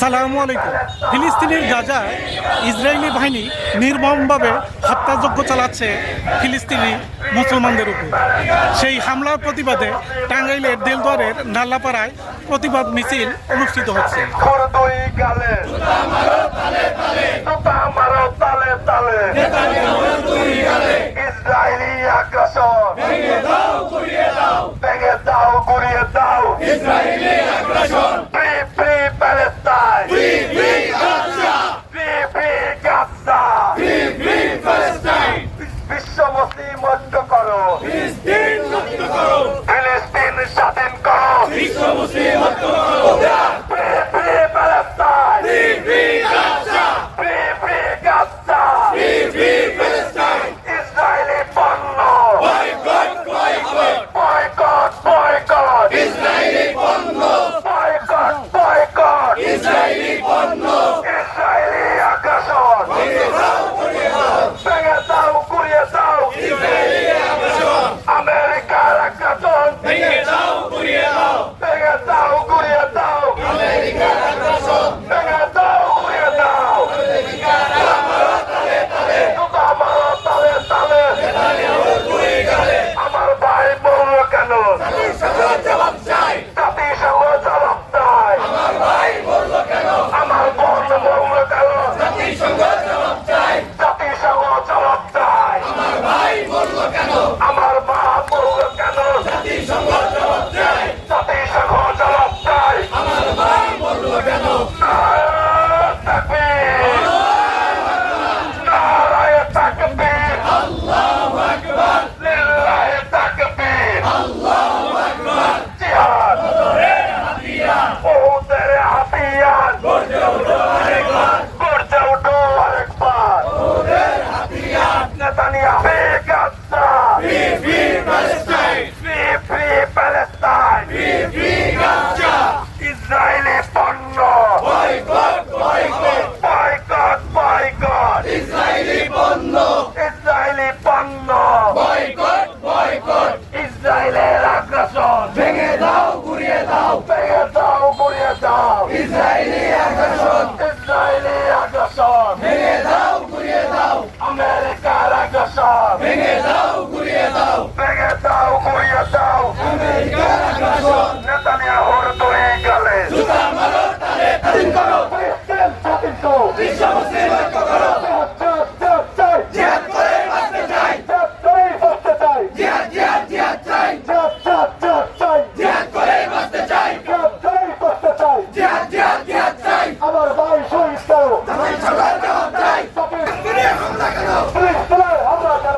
সালামু আলাইকুম। ফিলিস্তিনের গাজায় ইসরায়েলি বাহিনী নির্মমভাবে হত্যাযজ্ঞ চালাচ্ছে ফিলিস্তিনি মুসলমানদের উপর। সেই হামলার প্রতিবাদে টাঙ্গাইলের দেলদুয়ারের নাল্লাপাড়ায় প্রতিবাদ মিছিল অনুষ্ঠিত হচ্ছে। ইসরায়েলি আগ্রাসন। দাও দাও। দাও স্বাধীন করো। বিশ্ব মুসলিম আমার ভাই মরল কেন ভেঙে দাও ঘুরিয়ে দাও ভেঙে দাও ঘুরিয়ে দাও। ইসরায়েলি আগ্রাসন ইসরায়েলি আগ্রাসন।